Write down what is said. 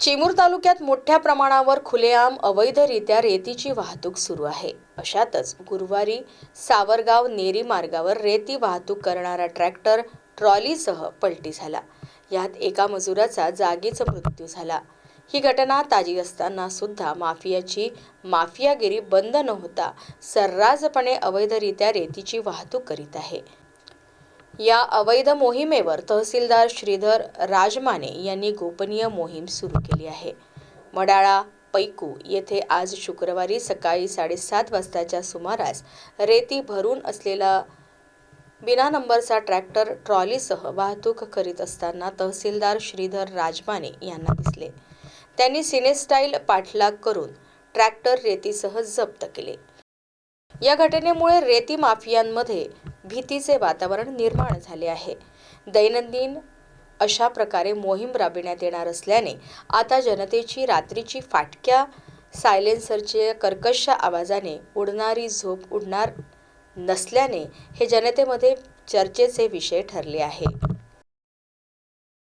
चिमूर तालुक्यात मोठ्या प्रमाणावर खुलेआम अवैधरित्या रेतीची वाहतूक सुरू आहे. अशातच गुरुवारी सावरगाव नेरी मार्गावर रेती वाहतूक करणारा ट्रॅक्टर ट्रॉलीसह पलटी झाला. यात एका मजुराचा जागीच मृत्यू झाला. ही घटना ताजी असताना सुद्धा माफियाची माफियागिरी बंद न होता सर्रासपणे अवैधरित्या रेतीची वाहतूक करीत आहे. या अवैध मोहिमेवर तहसीलदार श्रीधर राजमाने यांनी गोपनीय मोहीम सुरू केली आहे. मडाळा पैकू येथे आज शुक्रवारी सकाळी साडेसात वाजताच्या सुमारास रेती भरून असलेला बिना नंबरचा ट्रॅक्टर ट्रॉलीसह वाहतूक करीत असताना तहसीलदार श्रीधर राजमाने यांना दिसले. त्यांनी सिनेस्टाईल पाठलाग करून ट्रॅक्टर रेतीसह जप्त केले. या घटनेमुळे रेती माफियांमध्ये भीतीचे वातावरण निर्माण झाले आहे. दैनंदिन अशा प्रकारे मोहीम राबविण्यात येणार असल्याने आता जनतेची रात्रीची फाटक्या सायलेन्सरच्या कर्कश आवाजाने उडणारी झोप उडणार नसल्याने हे जनतेमध्ये चर्चेचे विषय ठरले आहे.